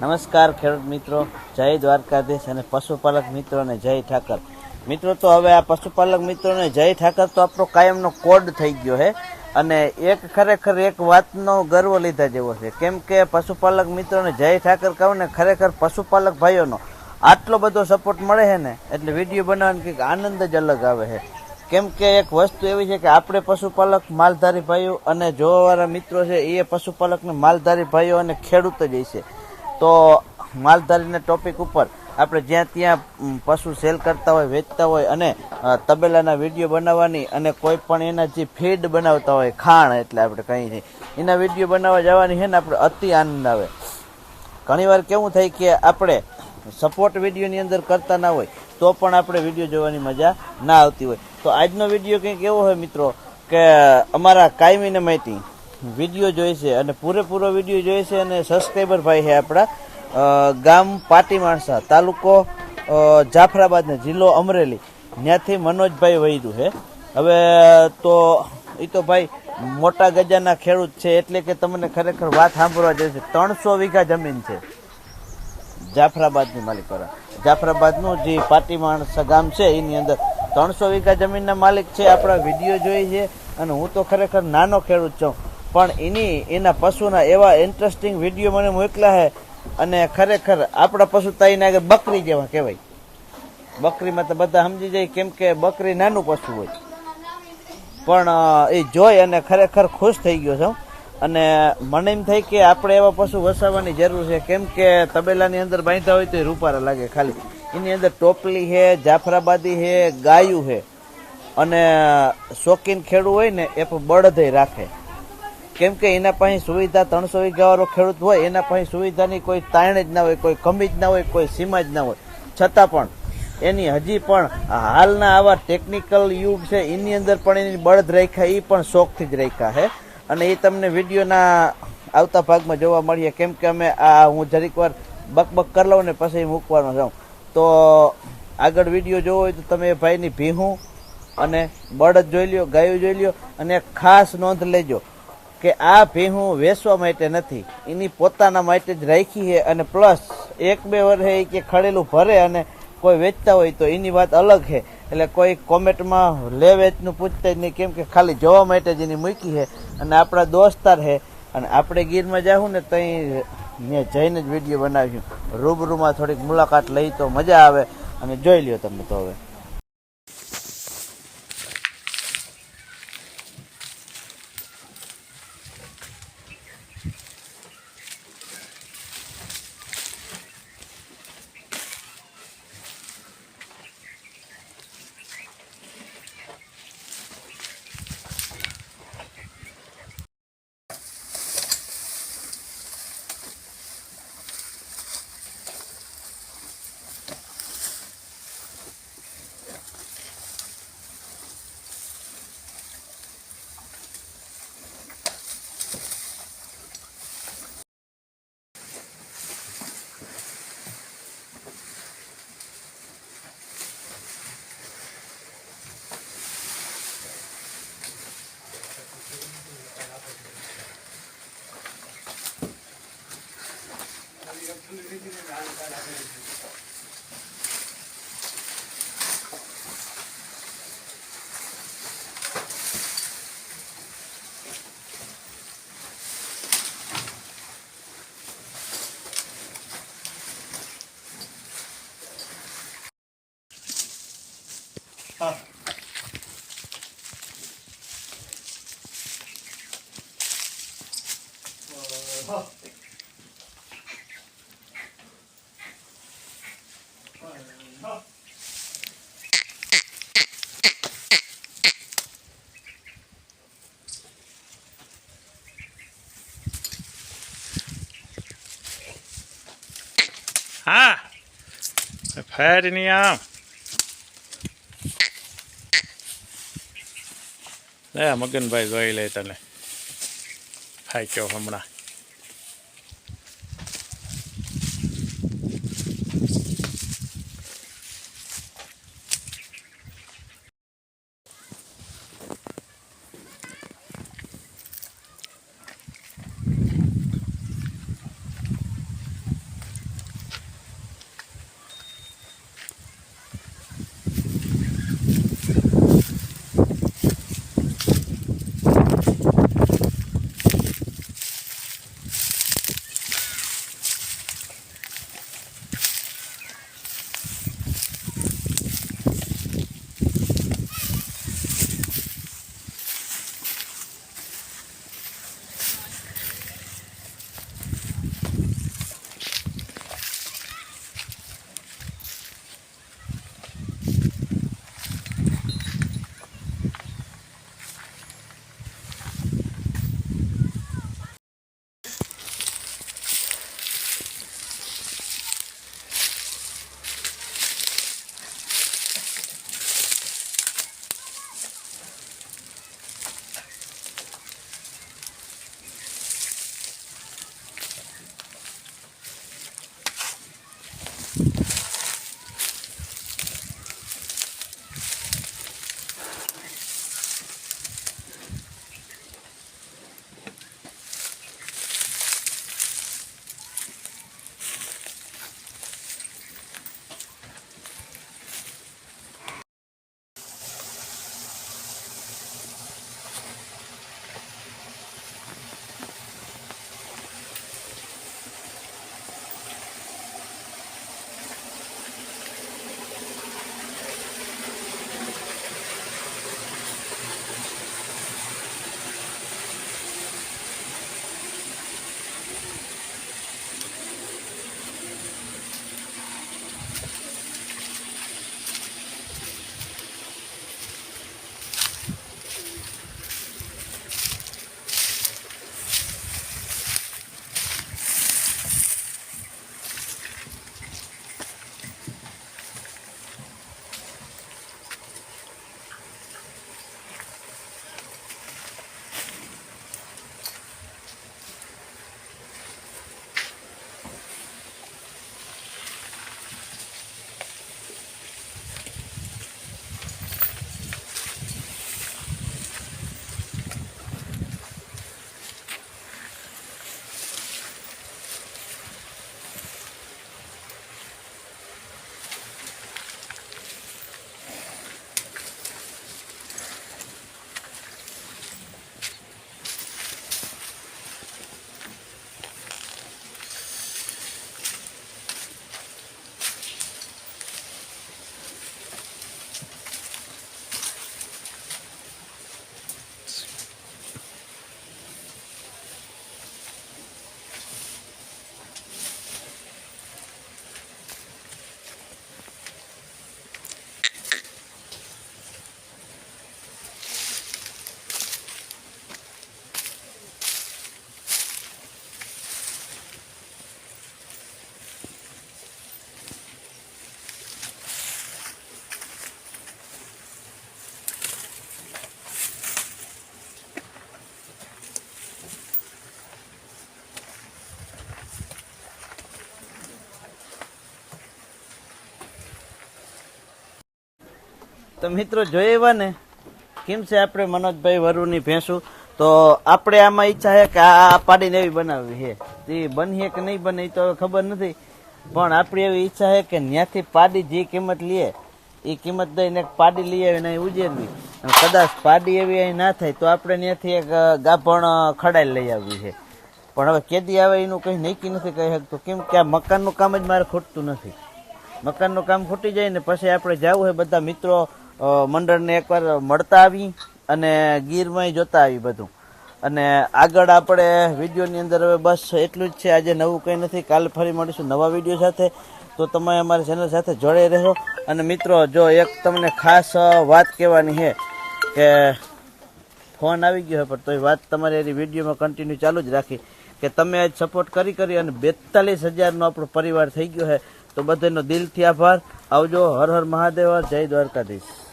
નમસ્કાર ખેડૂત મિત્રો, જય દ્વારકાધીશ અને પશુપાલક મિત્રોને જય ઠાકર. મિત્રો, તો હવે આ પશુપાલક મિત્રોને જય ઠાકર તો આપણો કાયમનો કોડ થઈ ગયો છે અને એક ખરેખર એક વાતનો ગર્વ લીધા જેવો છે. કેમ કે પશુપાલક મિત્રોને જય ઠાકર કહું ને, ખરેખર પશુપાલક ભાઈઓનો આટલો બધો સપોર્ટ મળે છે ને, એટલે વીડિયો બનાવવાનો કંઈક આનંદ જ અલગ આવે છે કેમ કે એક વસ્તુ એવી છે કે આપણે પશુપાલક માલધારી ભાઈઓ અને જોવાવાળા મિત્રો છે, એ પશુપાલકને માલધારી ભાઈઓ અને ખેડૂત જ છે તો માલધારીના ટોપિક ઉપર આપણે જ્યાં ત્યાં પશુ સેલ કરતા હોય, વેચતા હોય અને તબેલાના વીડિયો બનાવવાની અને કોઈ પણ એના જે ફીડ બનાવતા હોય, ખાણ એટલે આપણે કંઈ નહીં. એના વીડિયો બનાવવા જવાની છે ને આપણે અતિ આનંદ આવે. ઘણીવાર કેવું થાય કે આપણે સપોર્ટ વિડીયોની અંદર કરતા ના હોય, તો પણ આપણે વીડિયો જોવાની મજા ના આવતી હોય. તો આજનો વીડિયો કંઈક એવો હોય મિત્રો કે અમારા કાયમીને માહિતી. વીડિયો છે અને પૂરેપૂરો વીડિયો જોઈશે અને સબસ્ક્રાઈબર ભાઈ છે આપણા ગામ પાટી માણસા તાલુકો અ, જાફરાબાદ ને જિલ્લો અમરેલી. ત્યાંથી મનોજભાઈ વૈદુ છે. હવે તો એ તો ભાઈ મોટા ગજાના ખેડૂત છે એટલે કે તમને ખરેખર વાત સાંભળવા જશે ત્રણસો વીઘા જમીન છે. જાફરાબાદની માલિકોરા જાફરાબાદનું જે પાટી માણસા ગામ છે એની અંદર ત્રણસો વીઘા જમીનના માલિક છે. આપણા વીડિયો જોઈએ છે અને હું તો ખરેખર નાનો ખેડૂત છું. પણ એની, એના પશુના એવા ઇન્ટરેસ્ટિંગ વીડિયો મને મોકલા છે અને ખરેખર આપણા પશુ તાઈને આગળ બકરી જેવા કહેવાય. બકરીમાં તો બધા સમજી જાય કેમ કે બકરી નાનું પશુ હોય. પણ એ જોઈ અને ખરેખર ખુશ થઈ ગયો છું. અને મને એમ થાય કે આપણે એવા પશુ વસાવવાની જરૂર છે. કેમ કે તબેલાની અંદર બાંધતા હોય તો એ રૂપારા લાગે ખાલી. એની અંદર ટોપલી છે, જાફરાબાદી છે, ગાયું છે. અને શોખીન ખેડૂ હોય ને એ પણ બળદય રાખે. કેમ કે એના પાસે સુવિધા ત્રણસો વીઘાવાળો ખેડૂત હોય, એના પાસે સુવિધાની કોઈ તાણ જ ના હોય, કોઈ કમી જ ના હોય, કોઈ સીમા જ ના હોય. છતાં પણ એની હજી પણ હાલના આવા ટેકનિકલ યુગ છે, એની અંદર પણ એની બળદ રાખ્યા એ પણ શોખથી જ રાખ્યા છે. અને એ તમને વિડીયોના આવતા ભાગમાં જોવા મળીએ. કેમ કે અમે આ હું જરીક વાર બકબક કરી લઉં ને પછી મૂકવાનો જાઉં તો આગળ વીડિયો જોવો હોય તો તમે એ ભાઈની ભીહું અને બળદ જોઈ લ્યો, ગાયો જોઈ લ્યો અને ખાસ નોંધ લેજો. કે આ ભીહું વેચવા માટે નથી. એની પોતાના માટે જ રાખી છે અને પ્લસ એક બે વર્ષે કે ખડેલું ભરે અને કોઈ વેચતા હોય તો એની વાત અલગ છે. એટલે કોઈ કોમેન્ટમાં લે વેચનું પૂછતા જ નહીં કેમ કે ખાલી જોવા માટે જ એની મૂકી છે અને આપણા દોસ્તાર છે. અને આપણે ગીરમાં જાઉં ને ત્યાં મેં જઈને જ વીડિયો બનાવ્યું. રૂબરૂમાં થોડીક મુલાકાત લઈ તો મજા આવે. અને જોઈ લ્યો તમે તો હવે. હા ફેર નહીં આમ લે મગનભાઈ જોઈ લે તને હાઈ કયો હમણાં તો મિત્રો, જોઈએ એવા ને, કેમ છે આપણે મનોજભાઈ વરુની ભેંસું? તો આપણે આમાં ઈચ્છા છે કે આ પાડીને એવી બનાવવી છે. તે બનીએ કે નહીં બને તો ખબર નથી. પણ આપણી એવી ઈચ્છા છે કે ત્યાંથી પાડી જે કિંમત લઈએ એ કિંમત દઈને પાડી લઈ આવીને અહીં ઉજેરવી. કદાચ પાડી એવી અહીં ના થાય તો આપણે ત્યાંથી એક ગાભણ ખડાઈ લઈ આવવી છે. પણ હવે કેદી આવે એનું કંઈ નક્કી નથી કહી શકતું. કેમ કે આ મકાનનું કામ જ મારે ખૂટતું નથી. મકાનનું કામ ખૂટી જાય ને પછી આપણે જવું હોય બધા મિત્રો મંડળને એકવાર મળતા આવી અને ગીરમાં જોતા આવી બધું. અને આગળ આપણે વિડીયોની અંદર હવે બસ એટલું જ છે. આજે નવું કંઈ નથી. કાલે ફરી મળીશું નવા વીડિયો સાથે. તો તમે અમારી ચેનલ સાથે જોડાઈ રહો. અને મિત્રો, જો એક તમને ખાસ વાત કહેવાની છે કે ફોન આવી ગયો છે, પણ તોય વાત તમારે એની વિડીયોમાં કન્ટિન્યુ ચાલુ જ રાખી કે તમે આજ સપોર્ટ કરી કરી અને બેતાલીસ હજારનો આપણો પરિવાર થઈ ગયો છે. તો બધાનો દિલથી આભાર. આવજો. હર હર મહાદેવ. જય દ્વારકાધીશ.